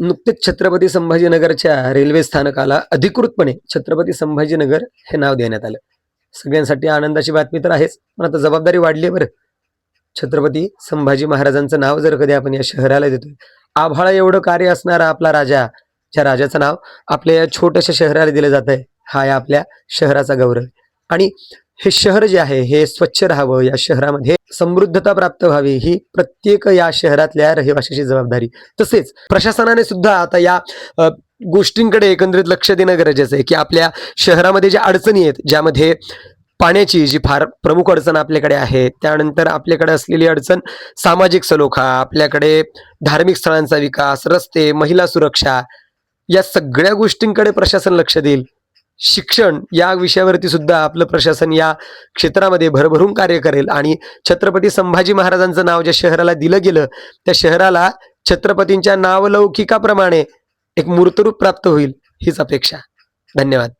नुकतेच छत्रपती संभाजीनगरच्या रेल्वे स्थानकाला अधिकृतपणे छत्रपती संभाजीनगर हे नाव देण्यात आलं. सगळ्यांसाठी आनंदाची बातमी तर आहेच पण आता जबाबदारी वाढली आहे बरं. छत्रपती संभाजी महाराजांचं नाव जर कधी आपण या शहराला देतोय. आभाळा एवढं कार्य असणारा आपला राजा ज्या राजाचं नाव आपल्या या छोट्याशा शहराला दिलं जात आहे हा या आपल्या शहराचा गौरव आणि हे शहर जे आहे हे स्वच्छ राहावं या शहरामध्ये समृद्धता प्राप्त व्हावी ही प्रत्येक या शहरातल्या रहिवाशाची जबाबदारी. तसेच प्रशासनाने सुद्धा आता या गोष्टींकडे एकंदरीत लक्ष देणं गरजेचं आहे की आपल्या शहरामध्ये ज्या अडचणी आहेत ज्यामध्ये पाण्याची जी फार प्रमुख अडचण आपल्याकडे आहे त्यानंतर आपल्याकडे असलेली अडचण सामाजिक सलोखा आपल्याकडे धार्मिक स्थळांचा विकास रस्ते महिला सुरक्षा या सगळ्या गोष्टींकडे प्रशासन लक्ष देईल. शिक्षण या विषयावरती सुद्धा आपलं प्रशासन या क्षेत्रामध्ये भरभरून कार्य करेल. आणि छत्रपती संभाजी महाराजांचं नाव ज्या शहराला दिलं गेलं त्या शहराला छत्रपतींच्या नावलौकिकाप्रमाणे एक मूर्तरूप प्राप्त होईल हीच अपेक्षा. धन्यवाद.